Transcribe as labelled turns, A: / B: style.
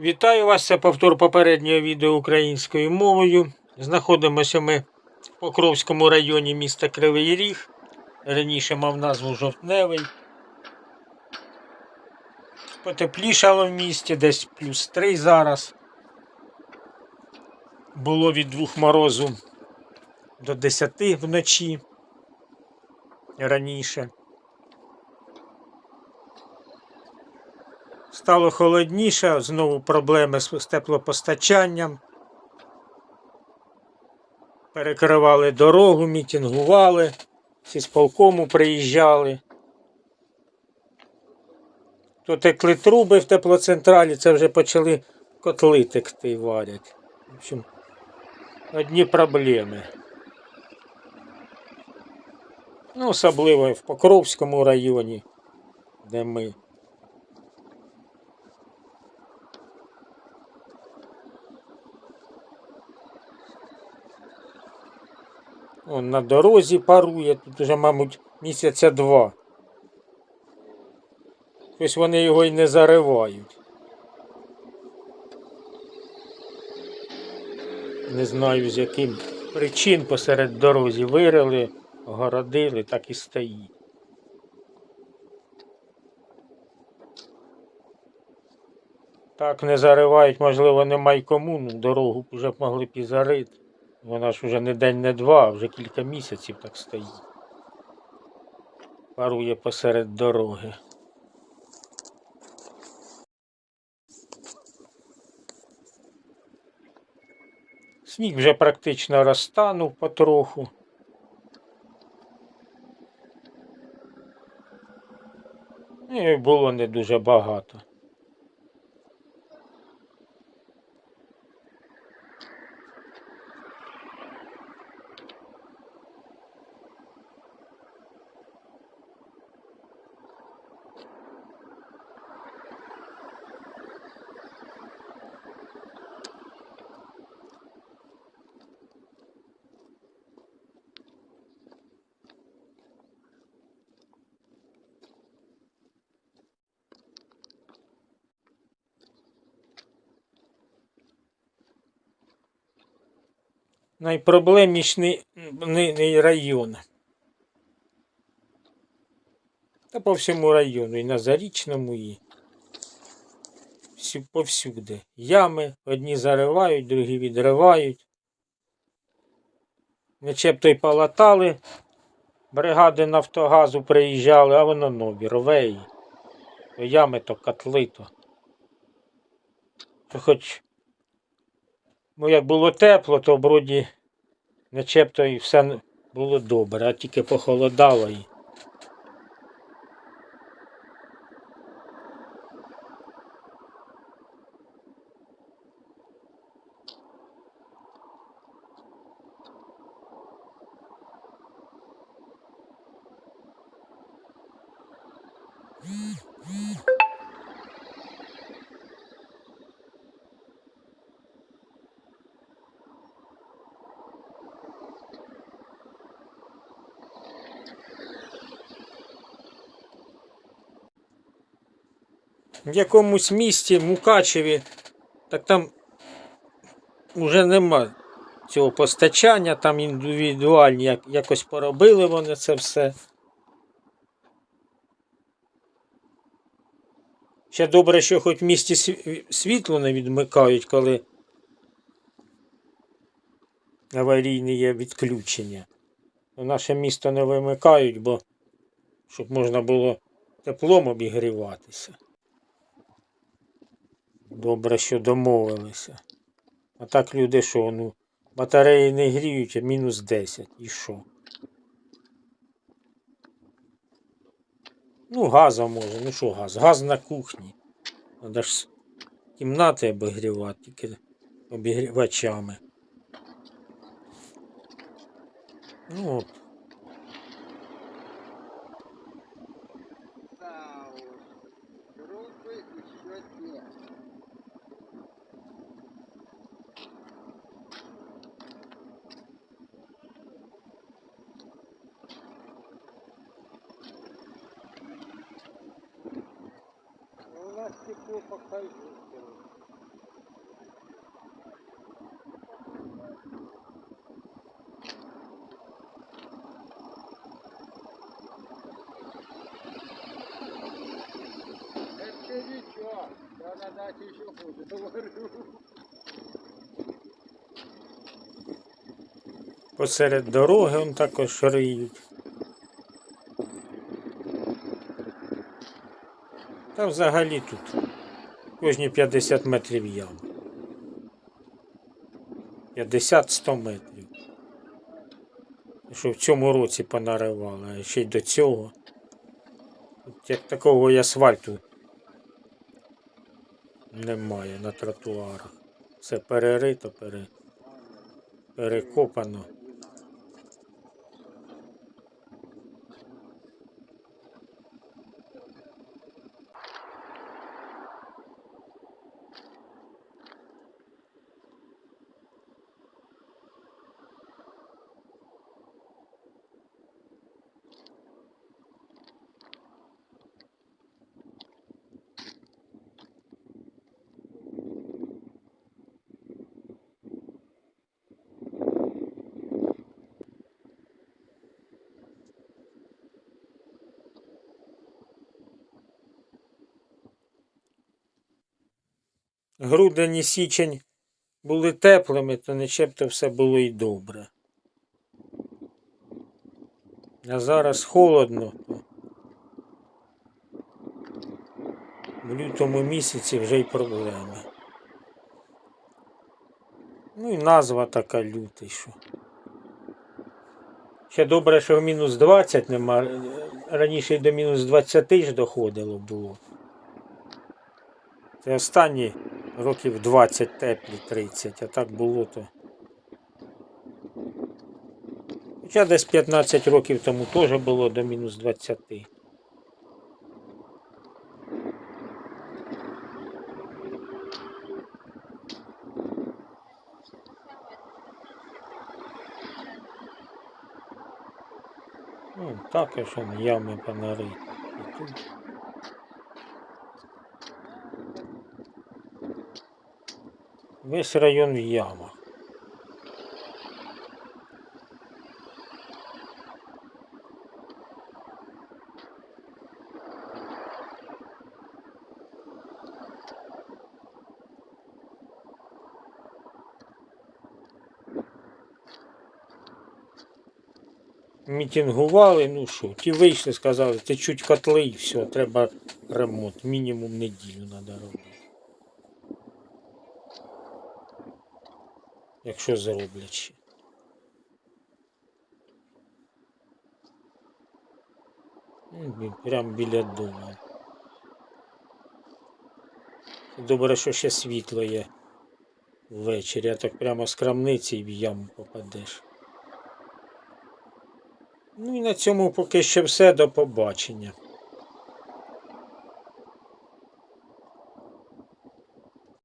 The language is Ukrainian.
A: Вітаю вас, це повтор попереднього відео українською мовою. Знаходимося ми в Покровському районі міста Кривий Ріг. Раніше мав назву Жовтневий. Потеплішало в місті, десь плюс 3 зараз. Було від двох морозу до 10 вночі раніше. Стало холодніше, знову проблеми з теплопостачанням. Перекривали дорогу, мітингували, всі з полкому приїжджали. То текли труби в теплоцентралі, це вже почали котли текти варять. В общем, одні проблеми. Ну, особливо в Покровському районі, де ми. Он на дорозі парує, тут уже, мабуть, місяця два. Ось вони його й не заривають. Не знаю з яким причин посеред дорозі вирили, огородили, так і стоїть. Так не заривають, можливо, немає кому, ну, дорогу вже могли б і зарити. Вона ж вже не день, не два, а вже кілька місяців так стоїть. Парує посеред дороги. Сніг вже практично розтанув потроху. І було не дуже багато. Найпроблемніший район. Та по всьому району, і на Зарічному, і всю, повсюди. Ями одні заривають, другі відривають. Начебто й полатали, бригади Нафтогазу приїжджали, а воно нові, рве її. То ями, то котли, то. То хоч Ну, як було тепло, то вроді начебто і все було добре, а тільки похолодало і. В якомусь місті Мукачеві, так там вже нема цього постачання, там індивідуальні як, якось поробили вони це все. Ще добре, що хоч в місті світло не відмикають, коли аварійне є відключення. Наше місто не вимикають, бо щоб можна було теплом обігріватися. Добре, що домовилися. А так люди що, ну, батареї не гріють, а мінус 10. І що? Ну, газа може, ну що газ? Газ на кухні. Треба ж кімнати обігрівати, тільки обігрівачами. Ну от.
B: на стекло покажу. Это ничего, я на даче еще хуже говорю.
A: Посеред дороги он також риють. Та взагалі тут кожні 50 метрів яма. 50-100 метрів. Що в цьому році понаривали, а ще й до цього. Тут як такого і асфальту немає на тротуарах. Все перерито, пере... перекопано. Грудень і січень були теплими, то начебто все було і добре. А зараз холодно. В лютому місяці вже й проблеми. Ну і назва така лютий, що. Ще добре, що в мінус 20 нема. Раніше й до мінус 20 ж доходило було. Це останні років 20 теплі 30, а так було то. Хоча десь 15 років тому теж було до мінус 20. Ну, також он ями понариті. І тут. Весь район в ямах. Мітингували, ну що, ті вийшли, сказали, ти чуть котли і все, треба ремонт, мінімум неділю треба робити. Якщо зроблять ще. Ну, Прямо біля дому. Добре, що ще світло є ввечері, а так прямо з крамниці в яму попадеш. Ну і на цьому поки що все. До побачення.